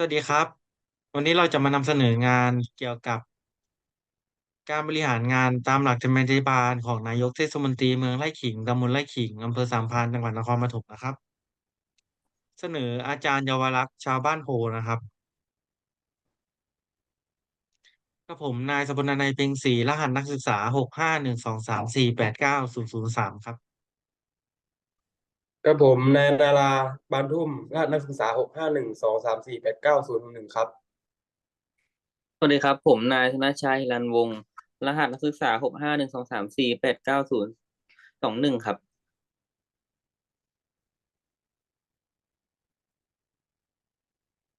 สวัสดีครับ วันนี้เราจะมานำเสนองานเกี่ยวกับ การบริหารงานตามหลักธรรมาภิบาลของนายกเทศมนตรีเมืองไร่ขิงตำบลไร่ขิงอำเภอสามพรานจังหวัดนครปฐมนะครับ เสนออาจารย์เยาวรักษ์ชาวบ้านโพนะครับกับผมนายสกลนัยเพ็งศรีรหัสนักศึกษาหกห้าหนึ่งสองสามสี่แปดเก้าศูนย์ศูนย์สามครับ กับผมนายนาราบานทุ่มรหัสนักศึกษาหกห้าหนึ่งสองสามสี่แปดเก้าศูนย์หนึ่งครับ สวัสดีครับ ผมนายธนชัยฮิรันวงศ์รหัสนักศึกษาหกห้าหนึ่งสองสามสี่แปดเก้าศูนย์สองหนึ่งครับ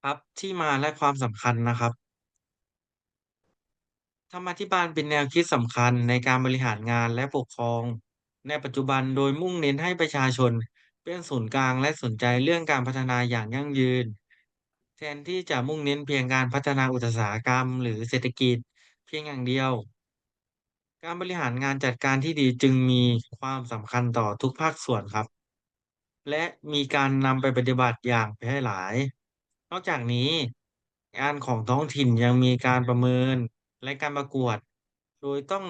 ครับที่มาและความสำคัญนะครับธรรมาภิบาลเป็นแนวคิดสำคัญในการบริหารงานและปกครอง ในปัจจุบันโดยมุ่งเน้นให้ประชาชน เป็นศูนย์กลางและสนใจเรื่องการพัฒนาอย่างยั่งยืน แทนที่จะมุ่งเน้นเพียงการพัฒนาอุตสาหกรรม หรือเศรษฐกิจเพียงอย่างเดียว การบริหารงานจัดการที่ดีจึงมีความสำคัญต่อทุกภาคส่วนครับ และมีการนำไปปฏิบัติอย่างแพร่หลาย นอกจากนี้ งานของท้องถิ่นยังมีการประเมินและการประกวด โดยต้อง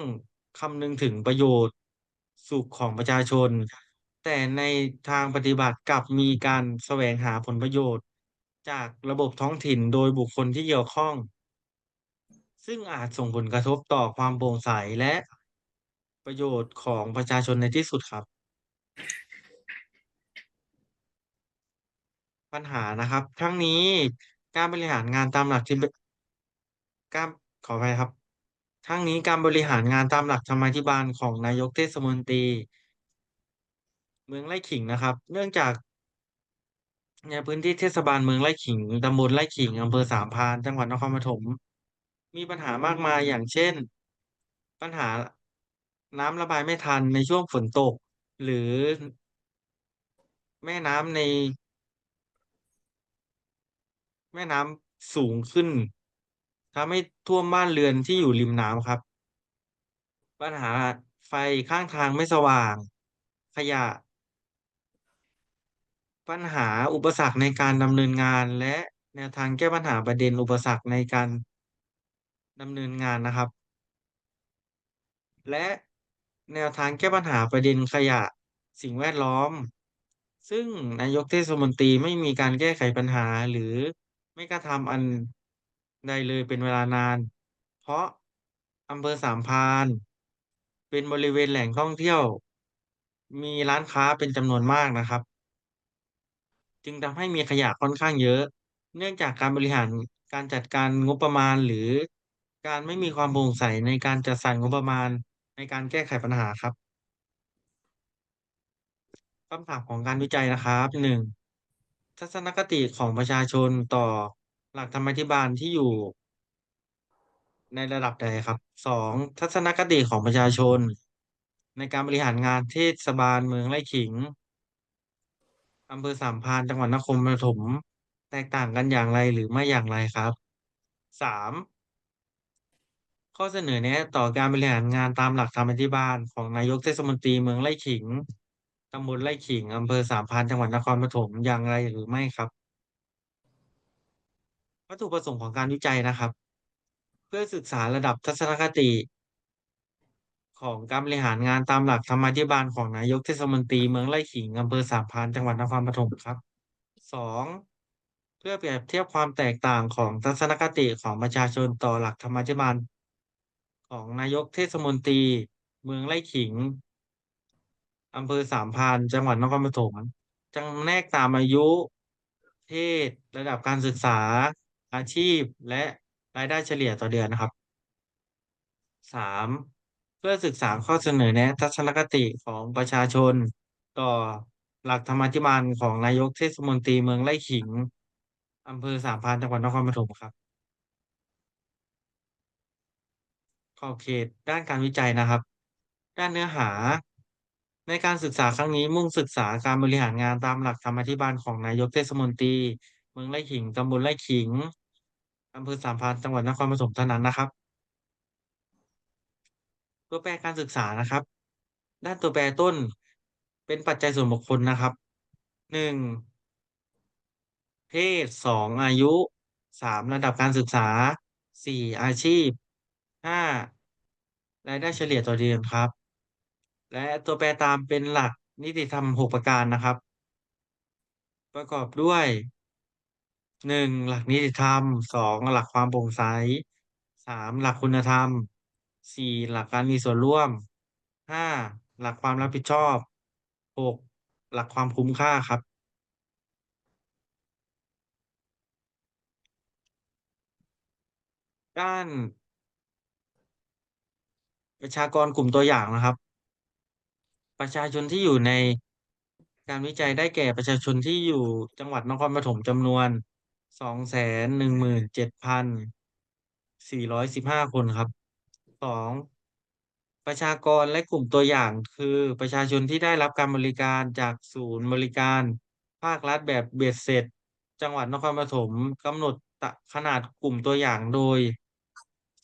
คำนึงถึงประโยชน์ สุขของประชาชน แต่ในทางปฏิบัติกลับมีการแสวงหาผลประโยชน์ จากระบบท้องถิ่นโดยบุคคลที่เกี่ยวข้อง ซึ่งอาจส่งผลกระทบต่อความโปร่งใสและประโยชน์ของประชาชนในที่สุดครับ ปัญหานะครับ ทั้งนี้การบริหารงานตามหลักที่การขออภัยครับ ทั้งนี้การบริหารงานตามหลักธรรมาภิบาลของนายกเทศมนตรี เมืองไร่ขิงนะครับ เนื่องจาก ในพื้นที่เทศบาลเมืองไร่ขิงตำบลไร่ขิงอำเภอสามพานจังหวัดนครปฐมมีปัญหามากมายอย่างเช่น ปัญหาน้ำระบายไม่ทันในช่วงฝนตก หรือ แม่น้ำใน แม่น้ำสูงขึ้นทำให้ท่วมบ้านเรือนที่อยู่ริมน้ำครับ ปัญหาไฟข้างทางไม่สว่าง ขยะ ปัญหาอุปสรรคในการดำเนินงาน และแนวทางแก้ปัญหาประเด็นอุปสรรคในการดำเนินงานนะครับ และแนวทางแก้ปัญหาประเด็นขยะสิ่งแวดล้อม ซึ่งนายกเทศมนตรีไม่มีการแก้ไขปัญหาหรือไม่กระทำอันใดเลยเป็นเวลานาน เพราะอำเภอสามพาน เป็นบริเวณแหล่งท่องเที่ยว มีร้านค้าเป็นจำนวนมากนะครับ จึงทำให้มีขยะค่อนข้างเยอะ เนื่องจากการบริหารการจัดการงบประมาณหรือการไม่มีความโปร่งใสในการจัดสรรงบประมาณในการแก้ไขปัญหาครับคำถามของการวิจัยนะครับหนึ่งทัศนคติของประชาชนต่อหลักธรรมาภิบาลที่อยู่ ในระดับใดครับสองทัศนคติของประชาชน ในการบริหารงานเทศบาลเมืองไร่ขิง อำเภอสามพรานจังหวัดนครปฐมแตกต่างกันอย่างไรหรือไม่อย่างไรครับสามข้อเสนอแนะต่อการบริหารงานตามหลักธรรมาภิบาลของนายกเทศมนตรีเมืองไร่ขิงตำบลไร่ขิงอำเภอสามพรานจังหวัดนครปฐมอย่างไรหรือไม่ครับ วัตถุประสงค์ของการวิจัยนะครับ เพื่อศึกษาระดับทัศนคติ ของการบริหารงานตามหลักธรรมาภิบาลของนายกเทศมนตรีเมืองไร่ขิงอำเภอสามพรานจังหวัดนครปฐมครับสองเพื่อเปรียบเทียบความแตกต่างของทัศนคติของประชาชนต่อหลักธรรมาภิบาลของนายกเทศมนตรี เมืองไร่ขิงอำเภอสามพานจังหวัดนครปฐมจำแนกตามอายุ เพศ ระดับการศึกษา อาชีพ และรายได้เฉลี่ยต่อเดือนนะครับสาม เพื่อศึกษาข้อเสนอแนะทัศนคติของประชาชน ต่อหลักธรรมาภิบาลของนายกเทศมนตรีเมืองไร่ขิงอำเภอสามพานจังหวัดนครปฐมครับขอบเขตด้านการวิจัยนะครับ ด้านเนื้อหา ในการศึกษาครั้งนี้มุ่งศึกษาการบริหารงานตามหลักธรรมาภิบาลของนายกเทศมนตรีเมืองไร่ขิงตำบลไร่ขิงอำเภอสามพานจังหวัดนครปฐมเท่านั้นนะครับ ตัวแปรการศึกษานะครับ ด้านตัวแปรต้นเป็นปัจจัยส่วนบุคคลนะครับหนึ่งเพศสองอายุสามระดับการศึกษาสี่อาชีพห้ารายได้เฉลี่ยต่อเดือนครับ และตัวแปรตามเป็นหลักนิติธรรมหกประการนะครับ ประกอบด้วยหนึ่งหลักนิติธรรมสองหลักความโปร่งใสสามหลักคุณธรรม สี่หลักการมีส่วนร่วมห้าหลักความรับผิดชอบหกหลักความคุ้มค่าครับ ด้าน ประชากรกลุ่มตัวอย่างนะครับ ประชาชนที่อยู่ในการวิจัยได้แก่ประชาชนที่อยู่จังหวัดนครปฐมจำนวนสองแสนหนึ่งหมื่นเจ็ดพันสี่ร้อยสิบห้าคนครับ สองประชากรและกลุ่มตัวอย่างคือประชาชนที่ได้รับการบริการจากศูนย์บริการ ภาครัฐแบบเบ็ดเสร็จ จังหวัดนครปฐมกำหนดขนาดกลุ่มตัวอย่างโดย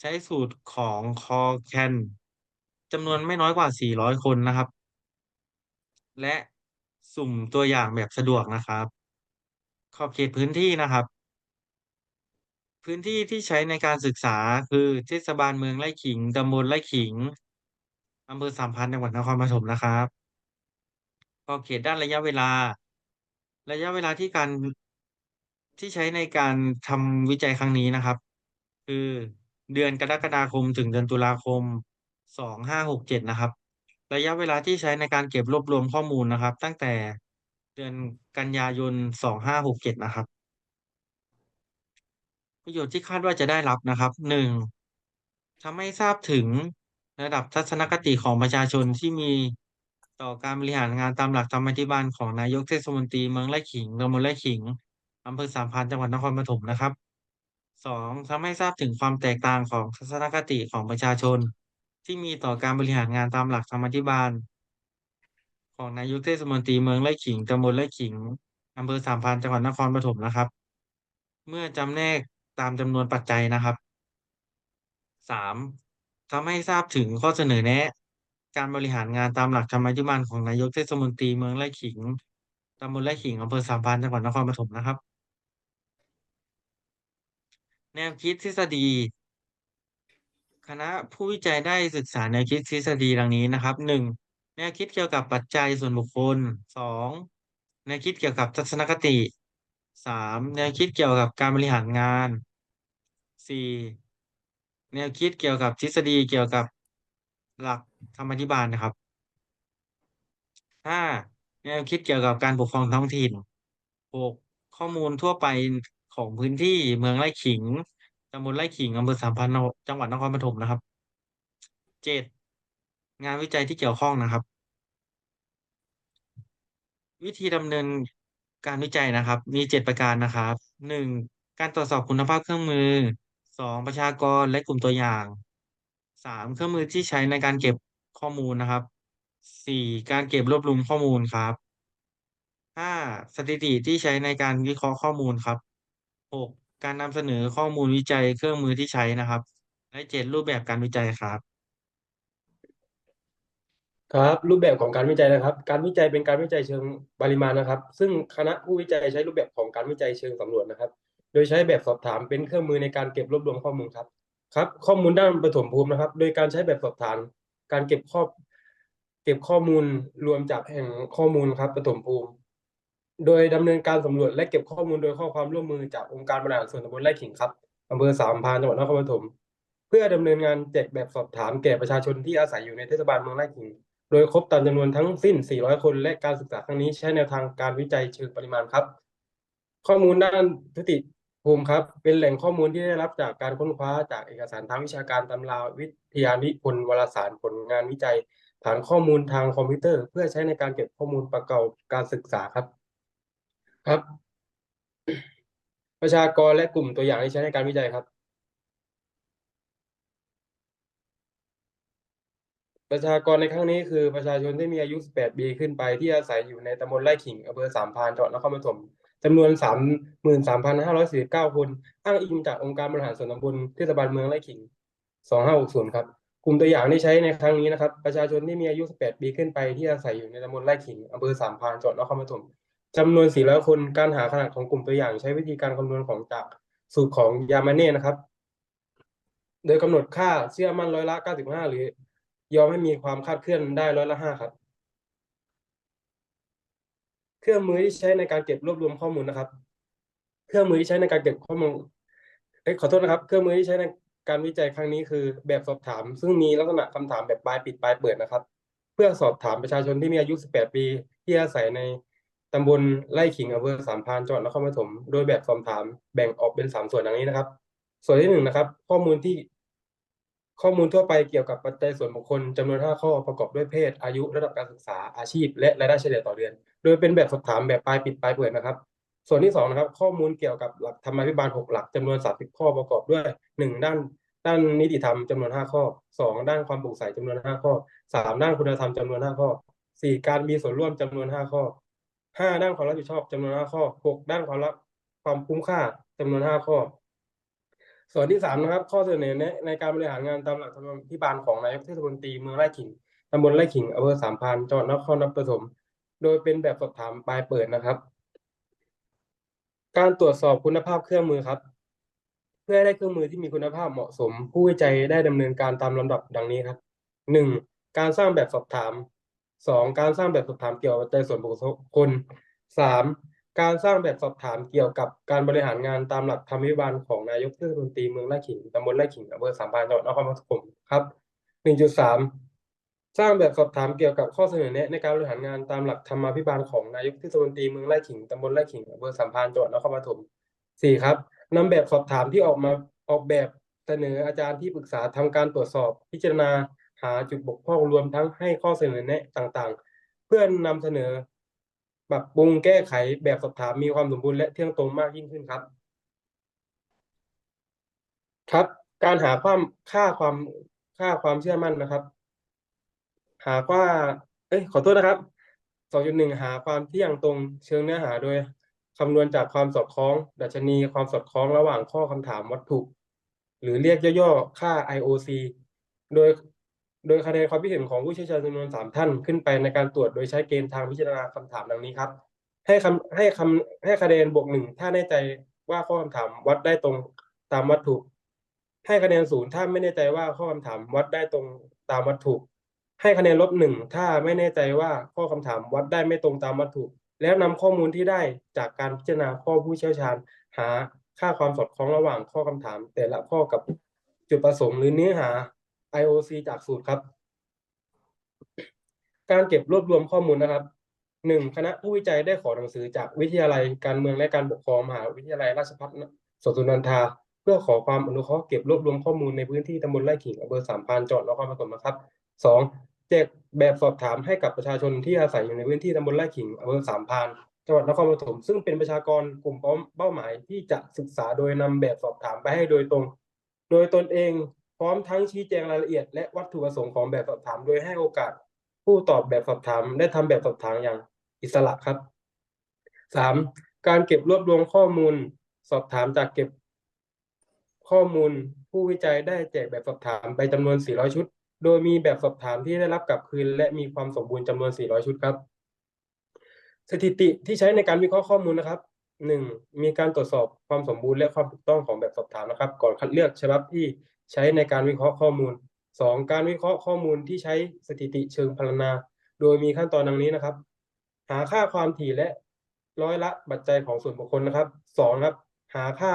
ใช้สูตรของคอแคนจำนวนไม่น้อยกว่า 400 คนนะครับ และสุ่มตัวอย่างแบบสะดวกนะครับ ขอบเขตพื้นที่นะครับ พื้นที่ที่ใช้ในการศึกษาคือเทศบาลเมืองไร่ขิงตำบลไร่ขิงอำเภอสามพันจังหวัดนครปฐมนะครับขอบเขตด้านระยะเวลา ระยะเวลาที่การที่ใช้ในการทำวิจัยครั้งนี้นะครับ คือเดือนกรกฎาคมถึงเดือนตุลาคมสองห้าหกเจ็ดนะครับ ระยะเวลาที่ใช้ในการเก็บรวบรวมข้อมูลนะครับ ตั้งแต่เดือนกันยายนสองห้าหกเจ็ดนะครับ ประโยชน์ที่คาดว่าจะได้รับนะครับหนึ่งทำให้ทราบถึงระดับทัศนคติของประชาชนที่มีต่อการบริหารงานตามหลักธรรมาภิบาลของนายกเทศมนตรีเมืองไร่ขิงตำบลไร่ขิงอำเภอสามพรานจังหวัดนครปฐมนะครับสองทำให้ทราบถึงความแตกต่างของทัศนคติของประชาชน ที่มีต่อการบริหารงานตามหลักธรรมาภิบาล ของนายกเทศมนตรีเมืองไร่ขิงตำบลไร่ขิงอำเภอสามพรานจังหวัดนครปฐมนะครับ เมื่อจำแนก ตามจำนวนปัจจัยนะครับสามทำให้ทราบถึงข้อเสนอแนะ การบริหารงานตามหลักธรรมาภิบาลของนายกเทศมนตรีเมืองไร่ขิงตำบลไร่ขิงอำเภอสามพรานจังหวัดนครปฐมนะครับ แนวคิดทฤษฎี คณะผู้วิจัยได้ศึกษาแนวคิดทฤษฎีดังนี้นะครับหนึ่งแนวคิดเกี่ยวกับปัจจัยส่วนบุคคลสองแนวคิดเกี่ยวกับทัศนคติสามแนวคิดเกี่ยวกับการบริหารงาน สี่แนวคิดเกี่ยวกับทฤษฎีเกี่ยวกับหลักธรรมาภิบาลนะครับห้าแนวคิดเกี่ยวกับการปกครองท้องถิ่นหกข้อมูลทั่วไปของพื้นที่เมืองไร่ขิงตำบลไร่ขิงอำเภอสามพันจังหวัดนครปฐมนะครับเจ็ดงานวิจัยที่เกี่ยวข้องนะครับ วิธีดำเนินการวิจัยนะครับ มีเจ็ดประการนะครับหนึ่งการตรวจสอบคุณภาพเครื่องมือ สองประชากรและกลุ่มตัวอย่างสามเครื่องมือที่ใช้ในการเก็บข้อมูลนะครับสี่การเก็บรวบรวมข้อมูลครับห้าสถิติที่ใช้ในการวิเคราะห์ข้อมูลครับหกการนำเสนอข้อมูลวิจัยเครื่องมือที่ใช้นะครับ และเจ็ดรูปแบบการวิจัยครับ ครับ รูปแบบของการวิจัยนะครับ การวิจัยเป็นการวิจัยเชิงปริมาณนะครับ ซึ่งคณะผู้วิจัยใช้รูปแบบของการวิจัยเชิงสำรวจนะครับ โดยใช้แบบสอบถามเป็นเครื่องมือในการเก็บรวบรวมข้อมูลครับ ครับ ข้อมูลด้านปฐมภูมินะครับ โดยการใช้แบบสอบถาม การเก็บข้อ เก็บข้อมูลรวมจากแห่งข้อมูลครับปฐมภูมิ โดยดำเนินการสำรวจและเก็บข้อมูลโดยข้อความร่วมมือจากองค์การบริหารส่วนตำบลไร่ขิงครับอำเภอสามพานจังหวัดนครปฐมเพื่อดำเนินงานแจกแบบสอบถามแก่ประชาชนที่อาศัยอยู่ในเทศบาลเมืองไร่ขิง โดยครบตามจำนวนทั้งสิ้น 400 คน และการศึกษาครั้งนี้ใช้แนวทางการวิจัยเชิงปริมาณครับ ข้อมูลด้านพฤติ ภูมิครับ เป็นแหล่งข้อมูลที่ได้รับจากการค้นคว้าจากเอกสารทางวิชาการตำราวิทยานิพนธ์วารสารผลงานวิจัย ฐานข้อมูลทางคอมพิวเตอร์ เพื่อใช้ในการเก็บข้อมูลประกอบการศึกษาครับครับ ประชากรและกลุ่มตัวอย่างที่ใช้ในการวิจัยครับ ประชากรในครั้งนี้คือประชาชนที่มีอายุ 18 ปีขึ้นไปที่อาศัยอยู่ในตำบลไร่ขิงอำเภอสามพานจังหวัดนครปฐม จำนวน 33,549 คน อ้างอิงจากองค์การบริหารส่วนตำบลเทศบาลเมืองไร่ขิง 2560 ครับ กลุ่มตัวอย่างที่ใช้ในครั้งนี้นะครับ ประชาชนที่มีอายุ 18 ปีขึ้นไปที่อาศัยอยู่ในตำบลไร่ขิงอำเภอสามพานจังหวัดนครปฐมจำนวน 400 คน การหาขนาดของกลุ่มตัวอย่างใช้วิธีการคำนวณของจากสูตรของยามาเน่นะครับ โดยกำหนดค่าเชื่อมั่นร้อยละเก้าสิบห้าหรือ ยอมให้มีความคาดเคลื่อนได้ร้อยละห้าครับ เครื่องมือที่ใช้ในการเก็บรวบรวมข้อมูลนะครับ เครื่องมือที่ใช้ในการเก็บข้อมูลเอ้ขอโทษนะครับ เครื่องมือที่ใช้ในการวิจัยครั้งนี้คือ แบบสอบถาม ซึ่งมีลักษณะคำถามแบบปลายปิดปลายเปิดนะครับ เพื่อสอบถามประชาชนที่มีอายุ 18 ปี ที่อาศัยในตำบลไร่ขิงอำเภอสามพานจังหวัดนครปฐมโดยแบบสอบถามแบ่งออกเป็นสามส่วนดังนี้นะครับ ส่วนที่หนึ่งนะครับ ข้อมูลที่ข้อมูลทั่วไปเกี่ยวกับปัจจัยส่วนบุคคลจำนวน 5 ข้อประกอบด้วยเพศ อายุระดับการศึกษาอาชีพ และรายได้เฉลี่ยต่อเดือน ดยเป็นแบบสอบถามแบบปลายปิดปลายเปิดนะครับ ส่วนที่สองนะครับ ข้อมูลเกี่ยวกับหลักธรรมาภิบาล 6 หลักจำนวน30ข้อประกอบด้วย 1 ด้านด้านนิติธรรมจำนวน 5 ข้อ 2 ด้านความโปร่งใสจำนวน 5 ข้อ 3 ด้านคุณธรรมจำนวน 5 ข้อ 4 การมีส่วนร่วมจำนวน 5 ข้อ 5 ด้านความรับผิดชอบจำนวน 5 ข้อ 6 ด้านความรับความคุ้มค่าจำนวน 5 ข้อ ส่วนที่สามนะครับ ข้อเสนอแนะในการบริหารงานตามหลักธรรมาภิบาลของนายกเทศมนตรีเมืองไร่ขิงตำบลไร่ขิงอำเภอสามพรานจังหวัดนครปฐม โดยเป็นแบบสอบถามปลายเปิดนะครับ การตรวจสอบคุณภาพเครื่องมือครับ เพื่อให้ได้เครื่องมือที่มีคุณภาพเหมาะสม ผู้วิจัยได้ดำเนินการตามลำดับดังนี้ครับหนึ่งการสร้างแบบสอบถามสองการสร้างแบบสอบถามเกี่ยวกับปัจจัยส่วนบุคคลสามการสร้างแบบสอบถามเกี่ยวกับการบริหารงานตามหลักธรรมาภิบาลของนายกเทศมนตรีเมืองไร่ขิงตำบลไร่ขิงอำเภอสามพานจังหวัดนครปฐมครับหนึ่งจุดสาม สร้างแบบสอบถามเกี่ยวกับข้อเสนอแนะในการบริหารงานตามหลักธรรมาภิบาลของนายกเทศมนตรีเมืองไร่ขิงตำบลไร่ขิงอำเภอสามพรานจังหวัดนครปฐมสี่ครับนำแบบสอบถามที่ออกมาออกแบบเสนออาจารย์ที่ปรึกษาทำการตรวจสอบ พิจารณาหาจุดบกพร่องรวมทั้งให้ข้อเสนอแนะต่างๆ เพื่อนำเสนอปรับปรุงแก้ไขแบบสอบถามมีความสมบูรณ์และเที่ยงตรงมากยิ่งขึ้นครับ ครับ การหาความค่าความค่าความเชื่อมั่นนะครับ หาว่า เอ้ยขอโทษนะครับสองจุดหนึ่งหาความเที่ยงตรงเชิงเนื้อหาโดยคำนวณจากความสอดคล้อง ดัชนีความสอดคล้องระหว่างข้อคำถามวัตถุ หรือเรียกย่อๆ ค่า IOC โดย โดยคะแนนความคิดเห็นของผู้เชี่ยวชาญจำนวนสามท่านขึ้นไปในการตรวจโดยใช้เกณฑ์ทางพิจารณาคำถามดังนี้ครับ ให้คำให้คำให้คะแนนบวกหนึ่งถ้าแน่ใจว่าข้อคำถามวัดได้ตรงตามวัตถุ ให้คะแนนศูนย์ถ้าไม่แน่ใจว่าข้อคำถามวัดได้ตรงตามวัตถุ ให้คะแนนลบหนึ่งถ้าไม่แน่ใจว่าข้อคำถามวัดได้ไม่ตรงตามวัตถุ แล้วนำข้อมูลที่ได้จากการพิจารณาข้อผู้เชี่ยวชาญ หาค่าความสอดคล้องระหว่างข้อคำถาม แต่ละข้อกับจุดประสงค์หรือเนื้อหา IOC จากสูตรครับ การเก็บรวบรวมข้อมูลนะครับหนึ่งคณะผู้วิจัยได้ขอหนังสือจากวิทยาลัยการเมืองและการปกครองมหาวิทยาลัยราชภัฏสวนสุนันทา เพื่อขอความอนุเคราะห์เก็บรวบรวมข้อมูลในพื้นที่ตำบลไร่ขิงอำเภอสามพานจังหวัดนครปฐมนะครับ สองแจกแบบสอบถามให้กับประชาชนที่อาศัยอยู่ในพื้นที่ตำบลไร่ขิงอำเภอสามพานจังหวัดนครปฐมซึ่งเป็นประชากรกลุ่มเป้าหมายที่จะศึกษาโดยนำแบบสอบถามไปให้โดยตรง โดยตนเองพร้อมทั้งชี้แจงรายละเอียด และวัตถุประสงค์ของแบบสอบถาม โดยให้โอกาส ผู้ตอบแบบสอบถามได้ทำแบบสอบถามอย่างอิสระครับสามการเก็บรวบรวมข้อมูล สอบถามจากเก็บข้อมูล ผู้วิจัยได้แจกแบบสอบถามไปจำนวน 400 ชุด โดยมีแบบสอบถามที่ได้รับกลับคืน และมีความสมบูรณ์จำนวน 400 ชุดครับ สถิติที่ใช้ในการวิเคราะห์ข้อมูลนะครับหนึ่งมีการตรวจสอบความสมบูรณ์และความถูกต้องของแบบสอบถามนะครับ ก่อนคัดเลือกฉบับที่ใช้ในการวิเคราะห์ข้อมูลสองการวิเคราะห์ข้อมูลที่ใช้สถิติเชิงพรรณนา โดยมีขั้นตอนดังนี้นะครับ หาค่าความถี่และร้อยละปัจจัยของส่วนบุคคลนะครับสองครับ หาค่า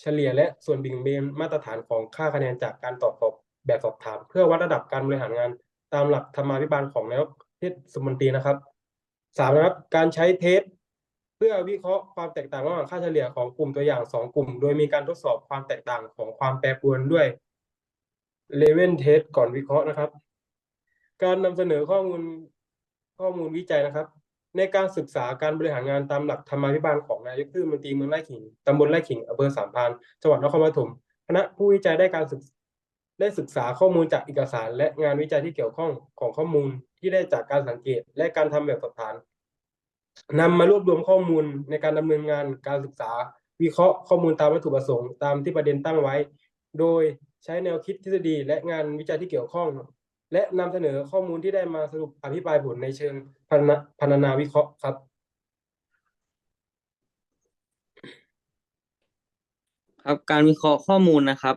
เฉลี่ยและส่วนบิ่งเบนมาตรฐานของค่าคะแนนจากการตอบสอบ แบบสอบถาม เพื่อวัดระดับการบริหารงาน ตามหลักธรรมาภิบาลของนายกเทศมนตรีนะครับสามนะครับการใช้เทสเพื่อวิเคราะห์ความแตกต่างระหว่างค่าเฉลี่ยของกลุ่มตัวอย่างสองกลุ่ม โดยมีการทดสอบความแตกต่างของความแปรปรวนด้วยเลเวนเทสก่อนวิเคราะห์นะครับ การนำเสนอข้อมูลข้อมูลวิจัยนะครับ ในการศึกษาการบริหารงานตามหลักธรรมาภิบาลของนายกเทศมนตรีเมืองไร่ขิงตำบลไร่ขิงอำเภอสามพานจังหวัดนครปฐมคณะผู้วิจัยได้การศึก ได้ศึกษาข้อมูลจากเอกสาร และงานวิจัยที่เกี่ยวข้องของข้อมูลที่ได้จากการสังเกต และการทำแบบสอบถามนำมารวบรวมข้อมูลในการดำเนินงานการศึกษา วิเคราะห์ข้อมูลตามวัตถุประสงค์ตามที่ประเด็นตั้งไว้ โดยใช้แนวคิดทฤษฎีและงานวิจัยที่เกี่ยวข้อง และนำเสนอข้อมูลที่ได้มาสรุปอภิปรายผลในเชิงพรรณพรรณนาวิเคราะห์ครับ ครับการวิเคราะห์ข้อมูลนะครับ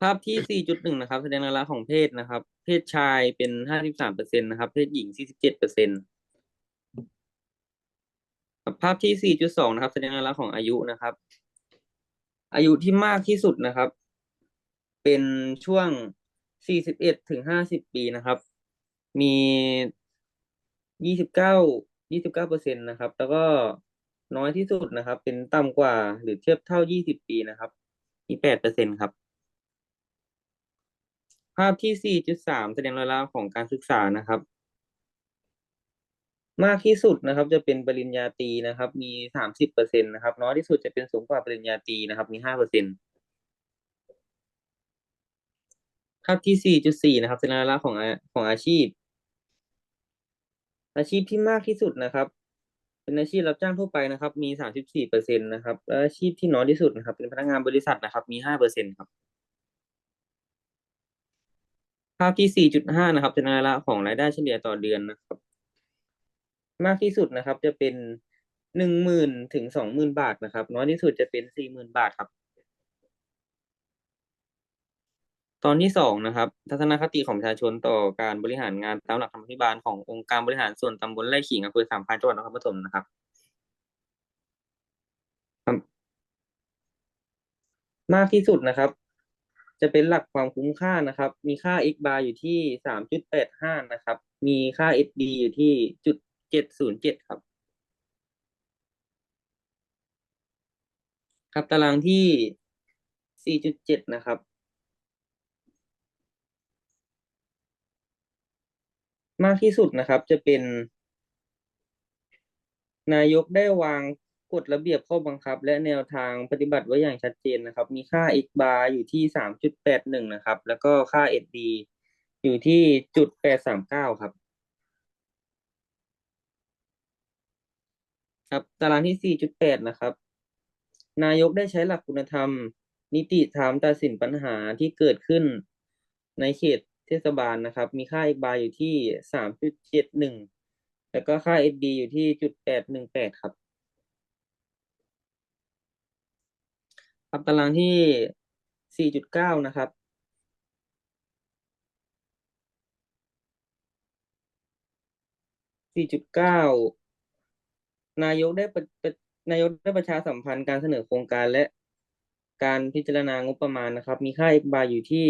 ภาพที่ 4.1 นะครับ แสดงลักษณะของเพศนะครับ เพศชายเป็น 53เปอร์เซ็นต์นะครับ เพศหญิง 47เปอร์เซ็นต์ภาพที่ 4.2 นะครับ แสดงลักษณะของอายุนะครับ อายุที่มากที่สุดนะครับ เป็นช่วง 41ถึง50 ปีนะครับ มี 29 29เปอร์เซ็นต์นะครับ แล้วก็น้อยที่สุดนะครับ เป็นต่ำกว่าหรือเทียบเท่า 20 ปีนะครับ มี8เปอร์เซ็นต์ครับาพที่ 4.3 แสดงรายละของการศึกษานะครับ มากที่สุดนะครับ จะเป็นปริญญาตรีนะครับ มี 30เปอร์เซ็นต์นะครับ น้อยที่สุดจะเป็นสูงกว่าปริญญาตรีนะครับ มี5เปอร์เซ็นต์ภาพที่ 4.4 นะครับแสดงรายละของอาของอาชีพ อาชีพที่มากที่สุดนะครับ เป็นอาชีพรับจ้างทั่วไปนะครับ มี 34เปอร์เซ็นต์นะครับและอาชีพที่น้อยที่สุดนะครับ เป็นพนักงานบริษัทนะครับ มี5เปอร์เซ็นต์ครับ ภาพที่ 4.5 นะครับเป็นรายละของรายได้เฉลี่ยต่อเดือนนะครับ มากที่สุดนะครับ จะเป็นหนึ่งหมื่นถึงสองหมื่นบาทนะครับ น้อยที่สุดจะเป็นสี่หมื่นบาทครับ ตอนที่สองนะครับ ทัศนคติของประชาชนต่อการบริหารงานตามหลักธรรมาภิบาลขององค์การบริหารส่วนตำบลไร่ขิงอำเภอสามพานจังหวัดนครปฐมนะครับมากที่สุดนะครับ จะเป็นหลักความคุ้มค่านะครับ มีค่า x bar อยู่ที่สามจุดแปดห้านะครับ มีค่า sd อยู่ที่จุดเจ็ดศูนย์เจ็ดครับ ครับตารางที่สี่จุดเจ็ดนะครับ มากที่สุดนะครับจะเป็น นายกได้วาง กฎระเบียบข้อบังคับ และแนวทางปฏิบัติไว้อย่างชัดเจนนะครับ มีค่า x bar อยู่ที่สามจุดแปดหนึ่งนะครับ แล้วก็ค่า sd อยู่ที่จุดแปดสามเก้าครับ ครับ ตารางที่สี่จุดแปดนะครับ นายกได้ใช้หลักคุณธรรม นิติธรรมตัดสินปัญหาที่เกิดขึ้นในเขตเทศบาลนะครับ มีค่า x bar อยู่ที่สามจุดเจ็ดหนึ่งแล้วก็ค่า sd อยู่ที่จุดแปดหนึ่งแปดครับ ครับตารางที่สี่จุดเก้านะครับ สี่จุดเก้านายกได้ประนายกได้ประชาสัมพันธ์การเสนอโครงการและการพิจารณางบประมาณนะครับ มีค่า x bar อยู่ที่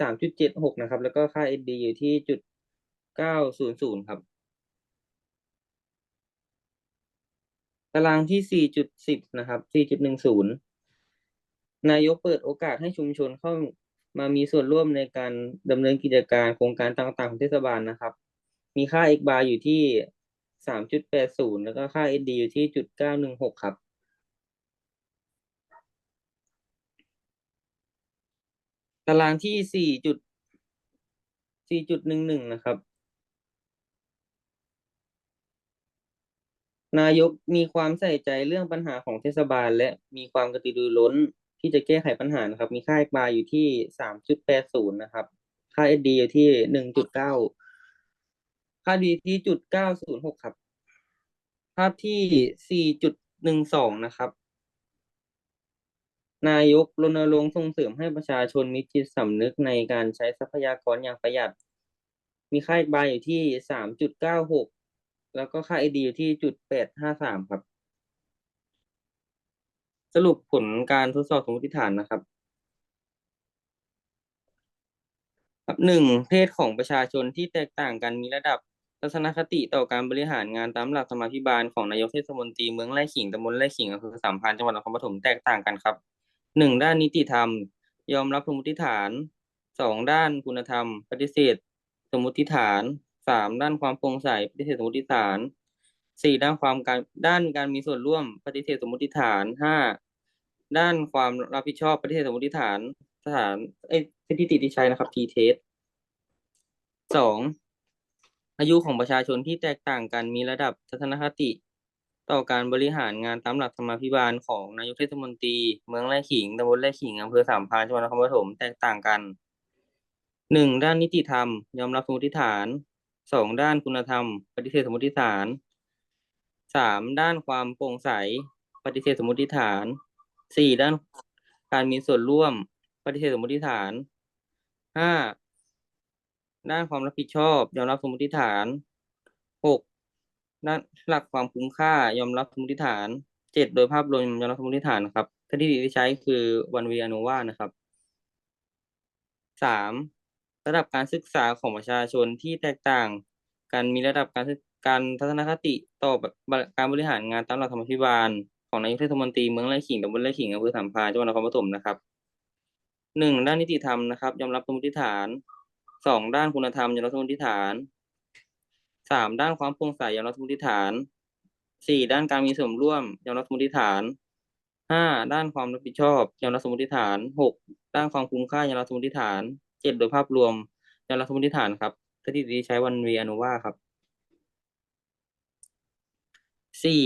สามจุดเจ็ดหกนะครับ แล้วก็ค่า sd อยู่ที่จุดเก้าศูนย์ศูนย์ครับ ตารางที่สี่จุดสิบนะครับสี่จุดหนึ่งศูนย์ นายกเปิดโอกาสให้ชุมชนเข้ามามีส่วนร่วมในการดำเนินกิจการโครงการต่างๆของเทศบาลนะครับ มีค่า x bar อยู่ที่สามจุดแปดศูนย์แล้วก็ค่า sd อยู่ที่จุดเก้าหนึ่งหกครับ ตารางที่สี่จุดสี่จุดหนึ่งหนึ่งนะครับ นายกมีความใส่ใจเรื่องปัญหาของเทศบาลและมีความกระตือรือร้น ที่จะแก้ไขปัญหานะครับ มีค่า x bar อยู่ที่สามจุดแปดศูนย์นะครับ ค่า sd อยู่ที่หนึ่งจุดเก้าค่า d ที่จุดเก้าศูนย์หกครับ ภาพที่สี่จุดหนึ่งสองนะครับ นายกรณรงค์ส่งเสริมให้ประชาชนมีจิตสำนึกในการใช้ทรัพยากรอย่างประหยัด มีค่า x bar อยู่ที่สามจุดเก้าหกแล้วก็ค่า sd อยู่ที่จุดแปดห้าสามครับ สรุปผลการทดสอบสมมติฐานนะครับครับหนึ่งเพศของประชาชนที่แตกต่างกันมีระดับทัศนคติต่อการบริหารงานตามหลักธรรมาภิบาลของนายกเทศมนตรีเมืองไร่ขิงตำบลไร่ขิงอำเภอสามพรานจังหวัดนครปฐมแตกต่างกันครับหนึ่งด้านนิติธรรม ยอมรับสมมติฐานสองด้านคุณธรรม ปฏิเสธ สมมติฐานสามด้านความโปร่งใสปฏิเสธสมมติฐานสี่ด้านความการด้านการมีส่วนร่วม ปฏิเสธสมมติฐานห้า ด้านความรับผิดชอบปฏิเสธสมมติฐานสถานเอ้สถิติที่ใช้นะครับ t test สองอายุของประชาชนที่แตกต่างกันมีระดับทัศนคติ ต่อการบริหารงานตามหลักธรรมาภิบาลของนายกเทศมนตรี เมืองไร่ขิงตำบลไร่ขิงอำเภอสามพานจังหวัดนครปฐมแตกต่างกันหนึ่งด้านนิติธรรม ยอมรับสมมติฐานสองด้านคุณธรรม ปฏิเสธสมมติฐานสามด้านความโปร่งใส ปฏิเสธสมมติฐาน สี่ด้านการมีส่วนร่วมปฏิเสธสมมติฐานห้าด้านความรับผิดชอบ ยอมรับสมมติฐานหกด้านหลักความคุ้มค่ายอมรับสมมติฐานเจ็ดโดยภาพรวมยอมรับสมมติฐานนะครับสถิติที่ใช้คือวันวีอนุวานะครับสามระดับการศึกษาของประชาชนที่แตกต่างกันมีระดับการกการทัศนคติต่อการบริหารงานตามหลักธรรมาภิบาล ของนายกเทศมนตรีเมืองไร่ขิงตำบลไร่ขิงอำเภอสามพรานจังหวัดนครปฐมนะครับหนึ่งด้านนิติธรรมนะครับยอมรับสมมติฐานสองด้านคุณธรรมยอมรับสมมติฐานสามด้านความโปร่งใสยอมรับสมมติฐานสี่ด้านการมีส่วนร่วมยอมรับสมมติฐานห้าด้านความรับผิดชอบยอมรับสมมติฐานหกด้านความคุ้มค่ายอมรับสมมติฐานเจ็ดโดยภาพรวมยอมรับสมมติฐานครับสถิติใช้วันเวีอนุวาครับสี่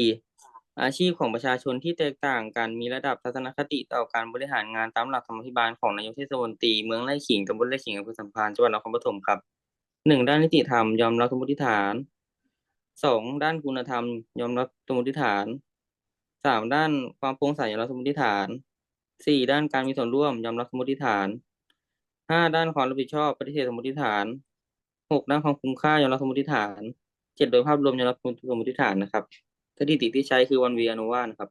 อาชีพของประชาชนที่แตกต่างกันมีระดับทัศนคติต่อการบริหารงานตามหลักธรรมาภิบาลของนายกเทศมนตรีเมืองไร่ขิงตำบลไร่ขิงอำเภอสัมพันธ์จังหวัดนครปฐมครับหนึ่งด้านนิติธรรมยอมรับสมมติฐานสองด้านคุณธรรม ยอมรับสมมติฐานสามด้านความโปร่งใสยอมรับสมมติฐานสี่ด้านการมีส่วนร่วมยอมรับสมมติฐานห้าด้านความรับผิดชอบปฏิเสธสมมติฐานหกด้านความคุ้มค่ายอมรับสมมติฐานเจ็ดโดยภาพรวมยอมรับสมมติฐานนะครับ สถิติที่ใช้คือวันวีอนุวานะครับ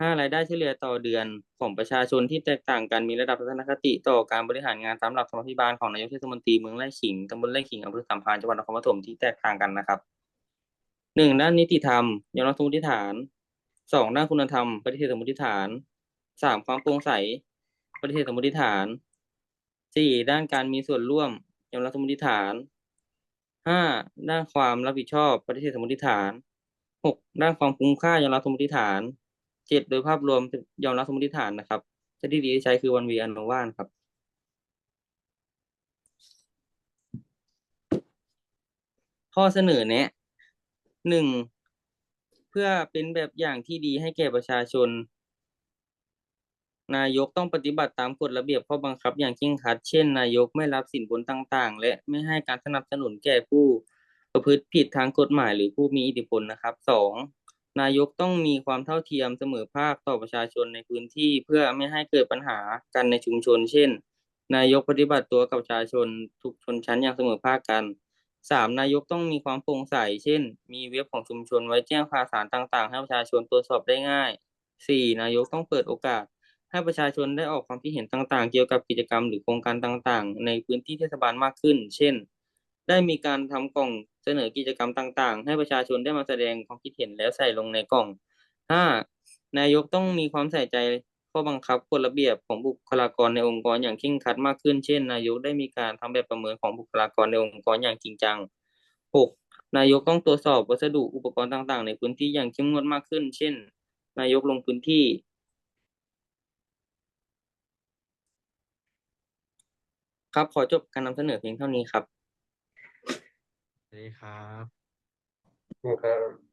ห้ารายได้เฉลี่ยต่อเดือนของประชาชนที่แตกต่างกันมีระดับทัศนคติต่อการบริหารงานตามหลักธรรมาภิบาลของนายกเทศมนตรีเมืองไร่ขิงตำบลไร่ขิงอำเภอสามพานจังหวัดนครปฐมที่แตกต่างกันนะครับหนึ่งด้านนิติธรรมยอมรับสมมติฐานสองด้านคุณธรรมปฏิเสธสมมติฐานสามความโปร่งใสปฏิเสธสมมติฐานสี่ด้านการมีส่วนร่วมยอมรับสมมติฐาน ห้าด้านความรับผิดชอบปฏิเสธสมมติฐานหกด้านความคุ้มค่ายอมรับสมมติฐานเจ็ดโดยภาพรวมยอมรับสมมติฐานนะครับสถิติที่ใช้คือวันวีอนุวานครับข้อเสนอแนะหนึ่งเพื่อเป็นแบบอย่างที่ดีให้แก่ประชาชน นายกต้องปฏิบัติตามกฎระเบียบข้อบังคับอย่างเคร่งครัด เช่น นายกไม่รับสินบนต่างๆ และไม่ให้การสนับสนุนแก่ผู้ประพฤติผิดทางกฎหมายหรือผู้มีอิทธิพลนะครับสองนายกต้องมีความเท่าเทียมเสมอภาคต่อประชาชนในพื้นที่เพื่อไม่ให้เกิดปัญหากันในชุมชน เช่น นายกปฏิบัติตัวกับประชาชนทุกชนชั้นอย่างเสมอภาคกันสามนายกต้องมีความโปร่งใส เช่น มีเว็บของชุมชนไว้แจ้งข่าวสารต่าง ๆ ให้ประชาชนตรวจสอบได้ง่ายสี่นายกต้องเปิดโอกาส ให้ประชาชนได้ออกความคิดเห็นต่างๆ เกี่ยวกับกิจกรรมหรือโครงการต่างๆ ในพื้นที่เทศบาลมากขึ้น เช่น ได้มีการทำกล่องเสนอกิจกรรมต่าง ๆ ให้ประชาชนได้มาแสดงความคิดเห็นแล้วใส่ลงในกล่องห้านายกต้องมีความใส่ใจข้อบังคับกฎระเบียบของบุคลากรในองค์กรอย่างเคร่งครัดมากขึ้น เช่น นายกได้มีการทำแบบประเมินของบุคลากรในองค์กรอย่างจริงจังหกนายกต้องตรวจสอบวัสดุอุปกรณ์ต่าง ๆ ในพื้นที่อย่างเข้มงวดมากขึ้น เช่น นายกลงพื้นที่ ครับ ขอจบการนำเสนอเพียงเท่านี้ครับ สวัสดีครับนะครับ